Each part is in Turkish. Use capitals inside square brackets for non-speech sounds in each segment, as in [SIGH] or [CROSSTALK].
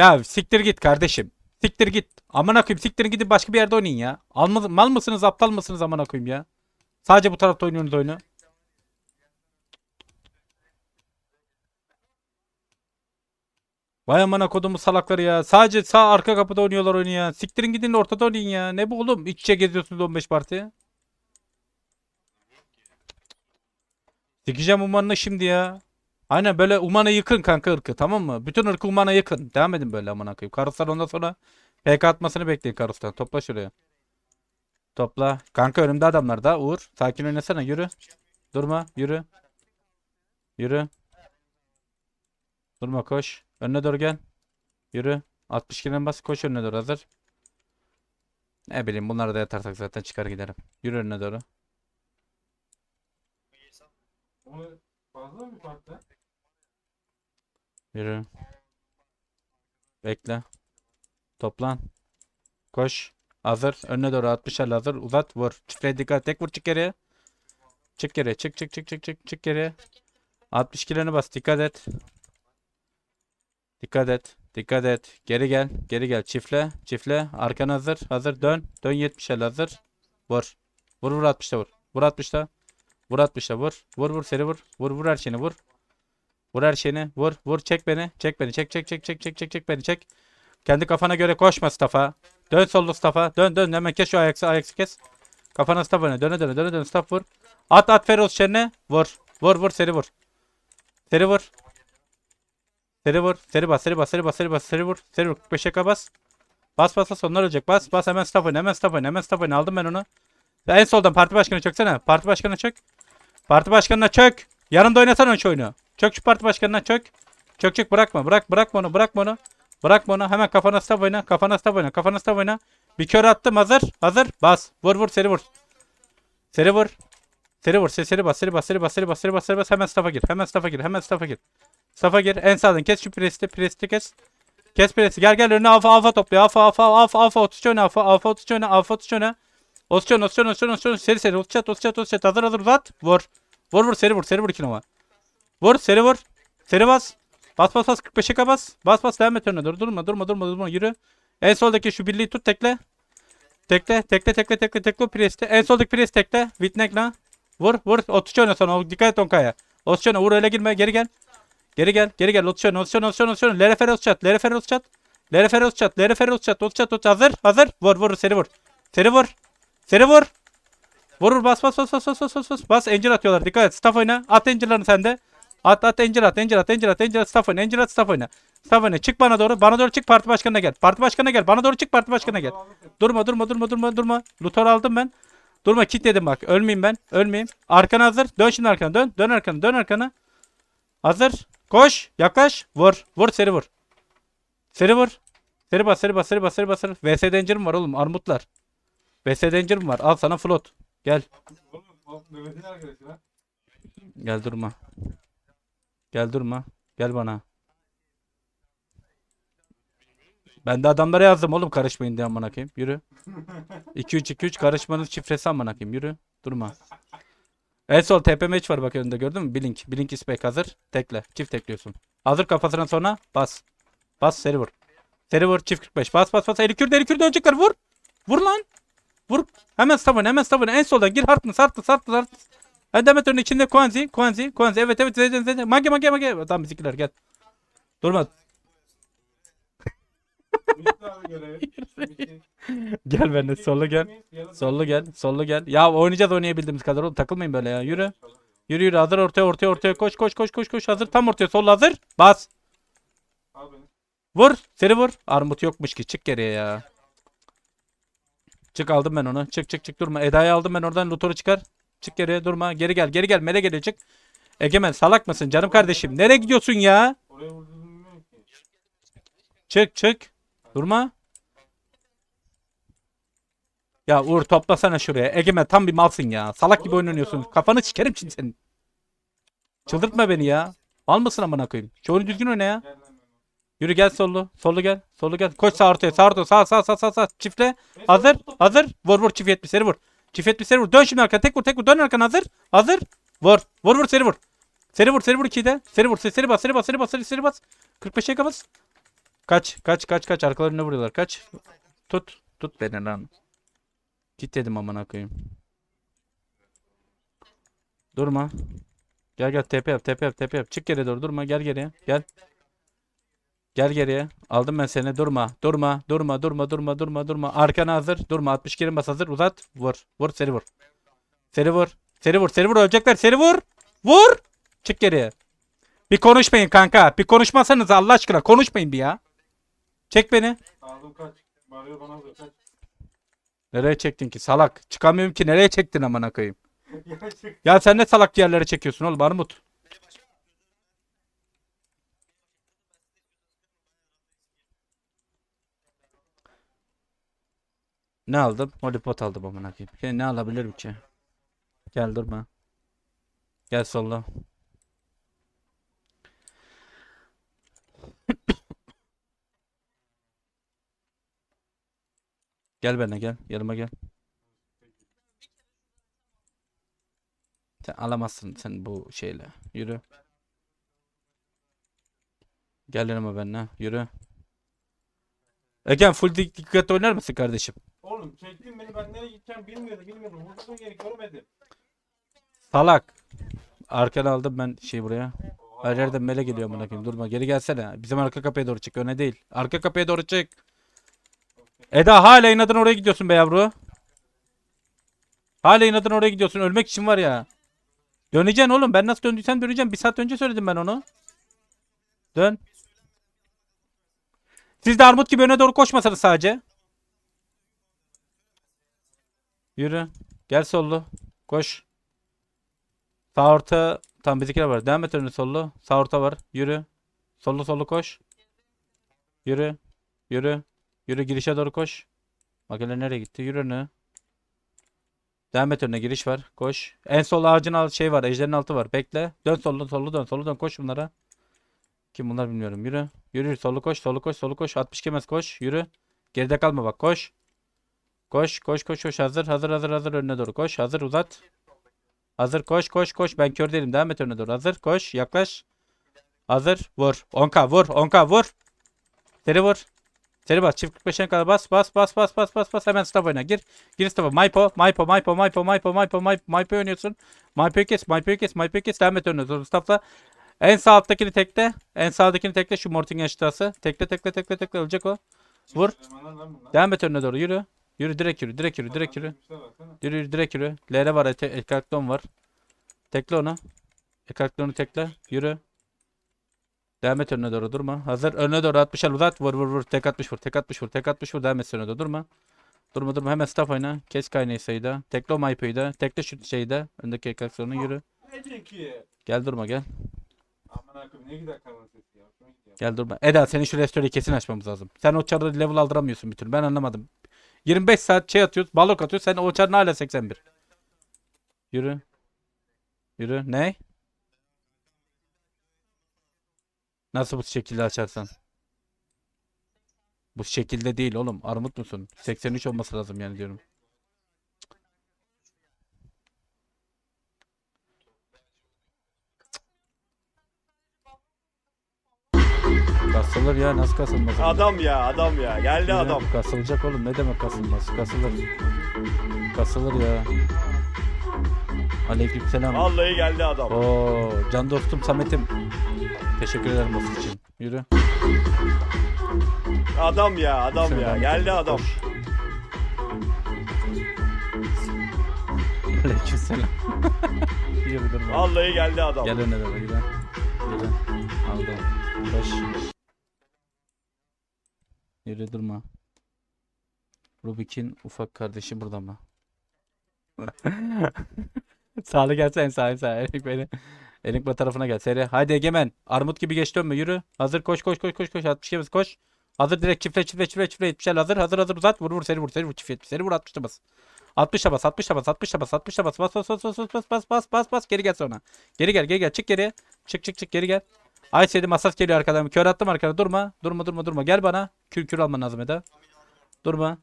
Ya siktir git kardeşim. Siktir git. Amına koyayım siktir gidin başka bir yerde oynayın ya. Alma, mal mısınız aptal mısınız amına koyayım ya. Sadece bu tarafta oynuyorsunuz oyunu. Vay amına kodumu salakları ya. Sadece sağ arka kapıda oynuyorlar oyunu ya. Siktirin gidin ortada oynayın ya. Ne bu oğlum? İç içe geziyorsunuz 15 parti. Sikeceğim Uman'ı şimdi ya. Aynen böyle Uman'ı yıkın kanka ırkı tamam mı? Bütün ırkı Uman'a yıkın. Devam edin böyle amına koyayım. Karuslar ondan sonra PK atmasını bekleyin Karus'tan. Topla şuraya. Topla. Kanka önümde adamlar da. Uğur. Sakin oynasana. Yürü. Durma. Yürü. Yürü. Durma koş. Önüne doğru gel. Yürü. 60 kilodan bas. Koş önüne doğru hazır. Ne bileyim bunları da yatarsak zaten çıkar giderim. Yürü önüne doğru. Fazla mı farklı? Yürü. Bekle. Toplan. Koş. Hazır. Önüne doğru 60'lar hazır. Uzat. Vur. Çifre dikkat. Tek vur çık geriye. Çık geriye. Çık çık çık çık çık çık. 60 kilonu bas. Dikkat et. Dikkat et. Dikkat et. Geri gel. Geri gel. Çifle. Çifle. Arkana hazır. Hazır. Dön. Dön 70'ler hazır. Vur. Vur vur 60'ta vur. Vur 60'ta. Vur 60'ta vur. Vur vur seri vur. Vur vur her şeyini vur. Vur her şeyini. Vur. Vur. Çek beni. Çek beni. Çek çek çek çek çek çek çek beni çek. Kendi kafana göre koşma Mustafa. Dön sollu Mustafa. Dön dön. Hemen kes şu ayaksı ayaksı kes. Kafana Mustafa öne. Döne döne döne döne. Mustafa vur. At at Feroz şerine. Vur. Vur vur seri vur. Seri vur. Seri vur. Seri bas. Seri bas. Seri bas. Seri bas. Seri vur. Seri vur. 45'e ka bas. Bas bas bas. Onlar ölecek. Bas bas. Hemen oyna. Hemen oyna. Hemen oyna. Aldım ben onu. En soldan parti başkanı çöksene. Parti başkanı çök. Parti başkanına çök. Yanında oynasana şu oyunu. Çök şu parti başkanına çök. Çök çök bırakma. Bırak bırakma onu. Bırakma onu. Bırakma onu. Hemen kafana staff oyna. Kafana staff oyna. Kafana staff oyna. Bir kör attım. Hazır. Hazır. Bas. Vur vur. Seri vur. Seri vur. Seri vur. Seri, seri bas. Seri bas. Seri bas. Seri bas. Seri bas. Seri bas. Hemen staff'a gir. Hemen staff'a gir. Hemen staff'a gir. Staff'a gir. En sağdan kes şu presti. Presti kes. Kes presti. Gel gel önüne alfa alfa topluyor. Alfa alfa alfa alfa 33 oyna. Alfa alfa 33 oyna. Alfa 33 oyna. Osçon, Osçon, Osçon, Osçon. Seri seri. Osçat, Osçat, Osçat. Hazır hazır uzat. Vur. Vur vur seri vur. Seri vur 2 numara. Vur seri vur. Seri bas. Bas bas bas 45'e ka bas. Bas bas devam et önüne. Dur durma durma durma durma. Yürü. En soldaki şu birliği tut tekle. Tekle tekle tekle tekle tekle preste. En soldaki pres tekle. Vitnekla. Vur vur. 33 oyna sonra. O- Dikkat et Onkaya. Osçon'a vur öyle girme. Geri gel. Geri gel. Geri gel. Osçon Osçon Osçon Osçon. Lere Feroz çat. Lere Feroz çat. Lere Feroz çat. Lere Feroz çat. Ot çat. Ot hazır. Hazır. Vur vur seri vur. Seri vur. Seri vur. Vur vur bas bas bas bas bas bas bas bas. Bas Angel atıyorlar. Dikkat et. Staff oyna. At Angel'larını sende. At at Angel at. Angel at. Angel at. Angel at. Staff oyna. Angel at. Staff oyna. Staff oyna. Çık bana doğru. Bana doğru çık. Parti başkanına gel. Parti başkanına gel. Bana doğru çık. Parti başkanına gel. Durma durma durma durma durma. Lutor aldım ben. Durma kit yedim bak. Ölmeyeyim ben. Ölmeyeyim. Arkana hazır. Dön şimdi arkana. Dön. Dön arkana. Dön arkana. Hazır. Koş. Yaklaş. Vur. Vur seri vur. Seri vur. Seri bas seri bas seri bas seri bas. seri. VS Danger'ım var oğlum. Armutlar. VS Danger'ım var. Al sana float. Gel. Gel durma. Gel durma. Gel bana. Ben de adamlara yazdım oğlum karışmayın diye amına koyayım. Yürü. 2 3 2 3 karışmanın şifresi amına koyayım. Yürü. Durma. En sol TP match var bak önünde gördün mü? Blink. Blink ispek hazır. Tekle. Çift tekliyorsun. Hazır kafasına sonra bas. Bas seri vur. Seri vur çift 45. Bas bas bas. Eli kürde eli kürde ölecekler. Vur. Vur lan. Vur. Hemen savun hemen savun. En soldan gir hartını sartı sartı sartı. Hadi Demet önün içinde Kwanzi, Kwanzi, Kwanzi. Evet evet zeyden zeyden. Mage mage mage. Tamam bizimkiler gel. Durma. [LAUGHS] Gel benimle sollu gel. Sollu gel. Sollu gel. Ya oynayacağız oynayabildiğimiz kadar oğlum. Takılmayın böyle ya. Yürü. Yürü yürü. Hazır ortaya ortaya ortaya. Koş koş koş koş koş. Hazır. Tam ortaya. Sol hazır. Bas. Vur. Seri vur. Armut yokmuş ki. Çık geriye ya. Çık aldım ben onu. Çık çık çık durma. Eda'yı aldım ben oradan. Lutor'u çıkar. Çık geriye durma. Geri gel. Geri gel. Mele çık. Egemen salak mısın canım kardeşim? Nereye gidiyorsun ya? Çık çık. Durma. Ya Uğur toplasana şuraya. Egemen tam bir malsın ya. Salak gibi oynuyorsun. Kafanı sikerim şimdi senin. Çıldırtma beni ya. Mal mısın amına koyayım? Şu oyunu düzgün oyna ya. Yürü gel sollu. Sollu gel. Sollu gel. Koş sağ ortaya. Sağ ortaya. Sağ sağ sağ sağ sağ. Çiftle. Hazır. Hazır. Vur vur çift 70 seri vur. Çift 70 seri vur. Dön şimdi arkana. Tek vur tek vur. Dön arkana hazır. Hazır. Vur. Vur vur seri vur. Seri vur seri vur 2'de. Seri vur. Seri bas seri bas seri bas seri seri bas. 45'e kabas. Kaç kaç kaç kaç arkalarına vuruyorlar kaç. Tut tut beni lan. Git dedim amına koyayım. Durma. Gel gel tepe yap tepe yap tepe yap. Çık geriye doğru durma gel geriye gel. Gel geriye. Aldım ben seni. Durma. Durma. Durma. Durma. Durma. Durma. Durma. Arkana hazır. Durma. 60 kerim bas hazır. Uzat. Vur. Vur. Seri vur. Seri vur. Seri vur. Seri vur. Ölecekler. Seri vur. Vur. Çık geriye. Bir konuşmayın kanka. Bir konuşmasanız Allah aşkına. Konuşmayın bir ya. Çek beni. Aldım kaç. Mario bana alıyor kaç. Nereye çektin ki? Salak. Çıkamıyorum ki. Nereye çektin amına koyayım? [LAUGHS] Gerçek. Ya sen ne salak yerlere çekiyorsun oğlum Armut. Ne aldım? Lollipop aldım amına koyayım. Ya ne alabilirim ki? Gel durma. Gel solla. [COUGHS] Gel benimle gel. Yanıma gel. Sen alamazsın sen bu şeyle. Yürü. Gel yanıma benimle. Yürü. Egen full dik- dikkat oynar mısın kardeşim? Oğlum çektin beni ben nereye gideceğim bilmiyordum bilmiyordum. Vurdum geri görmedim. Salak. Arkana aldım ben şey buraya. Her yerden mele geliyor amına koyayım. Durma. Geri gelsene. Bizim arka kapıya doğru çık. Öne değil. Arka kapıya doğru çık. Eda hala inadın oraya gidiyorsun be yavru. Hala inadın oraya gidiyorsun. Ölmek için var ya. Döneceksin oğlum. Ben nasıl döndüysem döneceğim. Bir saat önce söyledim ben onu. Dön. Siz de armut gibi öne doğru koşmasanız sadece. Yürü. Gel sollu. Koş. Sağ orta. Tam bizimkiler var. Devam et önüne sollu. Sağ orta var. Yürü. Sollu sollu koş. Yürü. Yürü. Yürü girişe doğru koş. Bak hele nereye gitti? Yürü önüne. Devam et önüne giriş var. Koş. En sol ağacın altı şey var. Ejderin altı var. Bekle. Dön sollu sollu dön. Sollu dön. Koş bunlara. Kim bunlar bilmiyorum. Yürü. yürü. Sollu koş. Sollu koş. Sollu koş. 60 kemez koş. Yürü. Geride kalma bak. Koş. Koş. Koş. Koş. Koş. Hazır. Hazır. Hazır. Hazır. Önüne doğru. Koş. Hazır. Uzat. Hazır. Koş. Koş. Koş. Ben kör değilim. Devam et önüne doğru. Hazır. Koş. Yaklaş. Hazır. Vur. 10k. Vur. 10k. Vur. Seri vur. Seri bas. Çift 45'e kadar bas. Bas. Bas. Bas. Bas. Bas. Bas. Hemen staff oyna. Gir. Gir staff'a. Maypo. Maypo. Maypo. Maypo. Maypo. Maypo. Maypo. Maypo oynuyorsun. Maypo'yu kes. Maypo'yu kes. Maypo'yu kes. Devam et önüne doğru. Staff'la. En sağ alttakini tekle. En sağdakini tekle. Şu Mortingen aşağısı. Tekle tekle tekle tekle. Ölecek o. Vur. Devam et önüne doğru. Yürü. Yürü direkt yürü. Direkt yürü. Direkt yürü. Yürü yürü direkt yürü. LR var. Ekalklon var. Tekle onu. Ekalklonu tekle. Yürü. Devam et önüne doğru durma. Hazır. Önüne doğru 60 al uzat. Vur vur vur. Tek 60 vur. Tek 60 vur. Tek 60 vur. Devam et önüne doğru durma. Durma durma. Hemen staff oyna. Kes kaynayı sayıda. Tekle o maypayı da. Tekle şu şeyi de. Öndeki ekalklonu yürü. Gel durma gel. Gel durma. Eda senin şu restoreyi kesin açmamız lazım. Sen o çarda level aldıramıyorsun bir türlü. Ben anlamadım. 25 saat şey atıyoruz. Balok atıyoruz. Sen o çarın hala 81. Yürü. Yürü. Ne? Nasıl bu şekilde açarsan? Bu şekilde değil oğlum. Armut musun? 83 olması lazım yani diyorum. Kasılır ya nasıl kasılmaz? Adam ya adam ya geldi Ya, adam. Kasılacak oğlum ne demek kasılmaz? Kasılır. Kasılır ya. Aleykümselam. Vallahi geldi adam. Oo, can dostum Samet'im. Teşekkür ederim basın için. Yürü. Adam ya adam ya geldi adam. Koş. Aleykümselam. [LAUGHS] Yürü durma. Vallahi geldi adam. Gel önüne doğru yürü. Yürü. Aldım. Koş. Yürü durma. Rubik'in ufak kardeşi burada mı? [LAUGHS] Sağlı gelse en sağ sağ. Elik beni. Bu tarafına gel. Seri. Haydi Egemen. Armut gibi geç dönme. Yürü. Hazır koş koş koş koş koş. 60 yemez koş. Hazır direkt çiftle çiftle çiftle çiftle 70'ler hazır hazır hazır uzat vur vur seri vur seri vur çift 70 seri vur 60'ta bas. 60'ta bas 60'ta bas 60'ta bas 60'ta bas bas bas bas bas bas bas bas bas bas geri gel sonra. Geri gel geri gel çık geri. Çık çık çık geri gel. Ay seni masas geliyor arkadan. Kör attım arkana. Durma. Durma durma durma. Gel bana. Kür kür alman lazım Eda. Durma.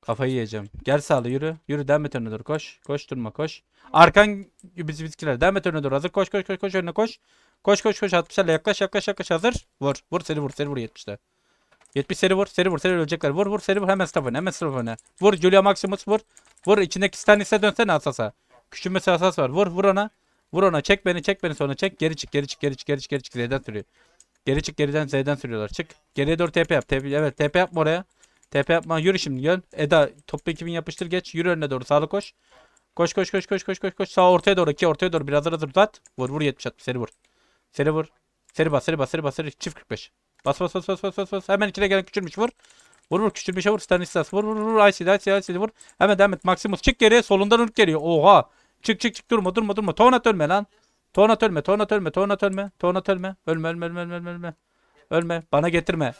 Kafayı yiyeceğim. Gel sağlı yürü. Yürü devam et önüne koş. Koş durma koş. Arkan biz bizkiler. Devam et önüne doğru. Hazır koş koş koş koş önüne koş. Koş koş koş 60'larla yaklaş yaklaş yaklaş hazır. Vur. Vur seri vur seri vur 70'te. 70 seri vur seri vur seri ölecekler. Vur vur seri vur hemen staff oyna hemen staff oyna. Vur Julia Maximus vur. Vur içindeki Stanis'e dönsene asasa. Küçülmesi asas var. Vur vur ona. Vur ona çek beni çek beni sonra çek. Geri çık geri çık geri çık geri çık geri çık Z'den sürüyor. Geri çık geriden Z'den sürüyorlar. Çık. Geriye doğru TP yap. TP, evet TP yapma oraya. TP yapma. Yürü şimdi gel. Eda toplu 2000 yapıştır geç. Yürü önüne doğru sağlı koş. Koş koş koş koş koş koş koş. Sağ ortaya doğru ki ortaya doğru biraz hazır uzat. Vur vur 70 60 seri vur. Seri vur. Seri bas seri bas seri bas seri çift 45. Bas bas bas bas bas bas bas. Hemen içine gelen küçülmüş vur. Vur vur küçülmüşe vur. Stanislas vur vur vur. ICD ICD ICD vur. Hemen devam et. Maximus çık geriye. Solundan ırk geliyor. Oha. Çık çık çık durma durma durma. Tonat ölme lan. Tonat ölme. Tonat ölme. Tonat ölme. Ölme. Ölme ölme ölme ölme ölme. Ölme. Ölme. Bana getirme.